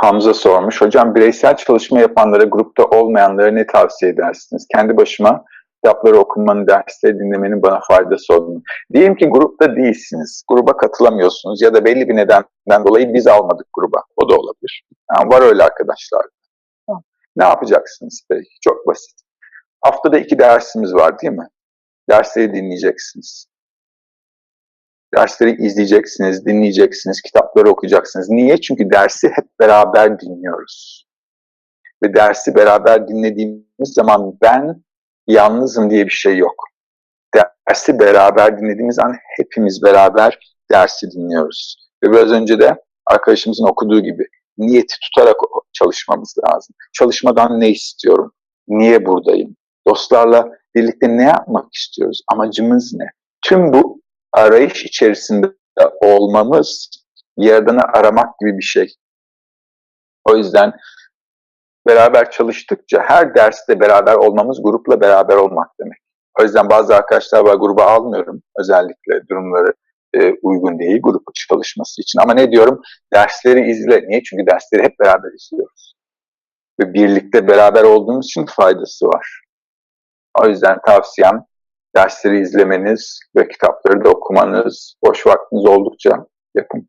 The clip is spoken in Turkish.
Hamza sormuş. Hocam bireysel çalışma yapanlara, grupta olmayanlara ne tavsiye edersiniz? Kendi başıma kitapları okumanın, dersleri dinlemenin bana faydası olduğunu. Diyelim ki grupta değilsiniz, gruba katılamıyorsunuz ya da belli bir nedenden dolayı biz almadık gruba. O da olabilir. Yani var öyle arkadaşlar. Ne yapacaksınız peki? Çok basit. Haftada iki dersimiz var değil mi? Dersleri dinleyeceksiniz. Dersleri izleyeceksiniz, dinleyeceksiniz, kitapları okuyacaksınız. Niye? Çünkü dersi hep beraber dinliyoruz. Ve dersi beraber dinlediğimiz zaman ben yalnızım diye bir şey yok. Dersi beraber dinlediğimiz an hepimiz beraber dersi dinliyoruz. Ve biraz önce de arkadaşımızın okuduğu gibi niyeti tutarak çalışmamız lazım. Çalışmadan ne istiyorum? Niye buradayım? Dostlarla birlikte ne yapmak istiyoruz? Amacımız ne? Tüm bu arayış içerisinde olmamız Yaradan'ı aramak gibi bir şey. O yüzden beraber çalıştıkça her derste beraber olmamız grupla beraber olmak demek. O yüzden bazı arkadaşlar var gruba almıyorum. Özellikle durumları e, uygun değil grup çalışması için. Ama ne diyorum? Dersleri izle. Niye? Çünkü dersleri hep beraber izliyoruz. Ve birlikte beraber olduğumuz için faydası var. O yüzden tavsiyem dersleri izlemeniz ve kitapları da okumanız, boş vaktiniz oldukça yapın.